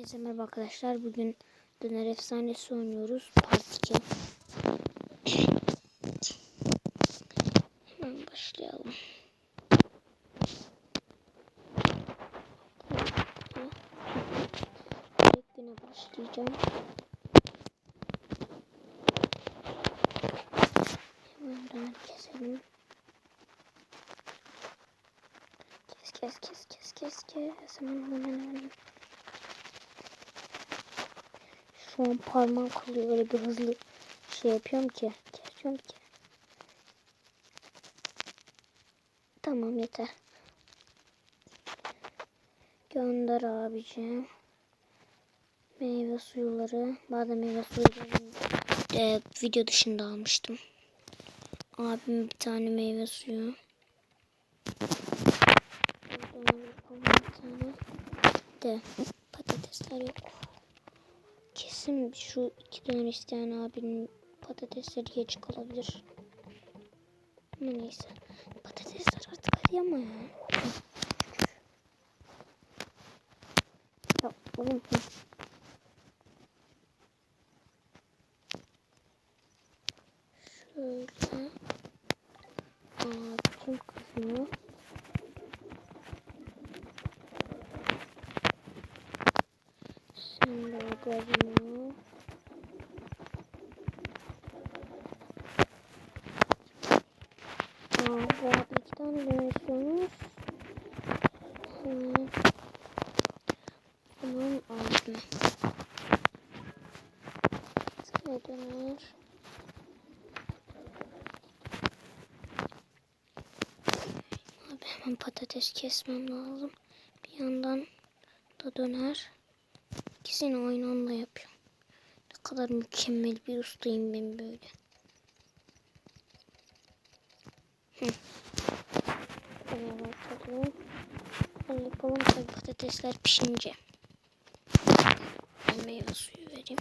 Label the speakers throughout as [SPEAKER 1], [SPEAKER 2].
[SPEAKER 1] Herkese merhaba arkadaşlar. Bugün Döner Efsanesi oynuyoruz. Part 2. Hemen başlayalım. İlk güne başlayacağım. Hemen döner keselim. Kes kes kes kes kes kes. Hemen hemen hemen. Şu an parmağım kalıyor öyle bir hızlı şey yapıyorum ki. Kesiyorum ki. Tamam yeter. Gönder abicim. Meyve suyuları. Badem meyve suyuları e, video dışında almıştım. Abim bir tane meyve suyu. Bir tane. De patatesler yok. Kesin şu iki dönem isteyen abinin patatesleri geç kalabilir. Ama neyse. Patatesler artık hadi ama ya. Ya oğlum. Şöyle. Abicim kızını. Sen de gazını. Aa, bu arada iki tane dönüşüyormuş. Hemen. Tamam aldım. Şöyle döner. Abi hemen patates kesmem lazım. Bir yandan da döner. İkisini aynı anda yapıyorum. Ne kadar mükemmel bir ustayım ben böyle. Böyle bakalım. Böyle yapalım tabii patatesler pişince. Ben meyve suyu vereyim.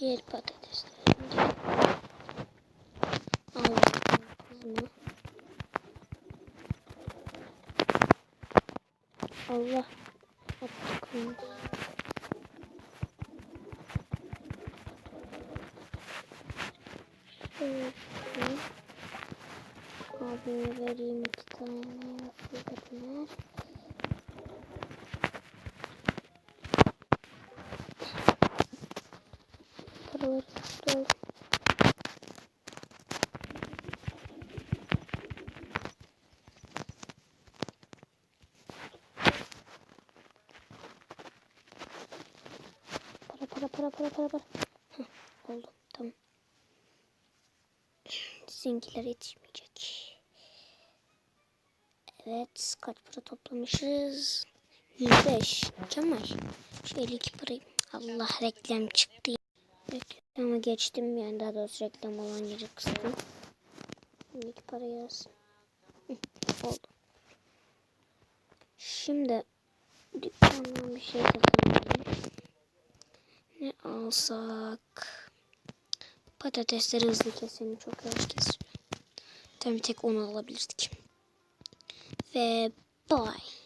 [SPEAKER 1] Diğer patateslerini de al bakalım kızımı. Allah attık onu. Şöyle abime vereyim iki fırlatınlar. Paraları tuttu. Para para para para para para. Heh, oldu tamam. Sizinkiler yetişmeyecek. Evet kaç para toplamışız? 105. Kemal. Şöyle iki parayı. Allah reklam çıktı. Reklama geçtim yani daha doğrusu reklam olan yeri kıstım. Şimdi iki para yazsın. Oldu. Şimdi dükkandan bir şey bakalım. Ne alsak? Patatesleri hızlı keselim. Çok yavaş kesiyor. Tabii tek onu alabilirdik. fair boy.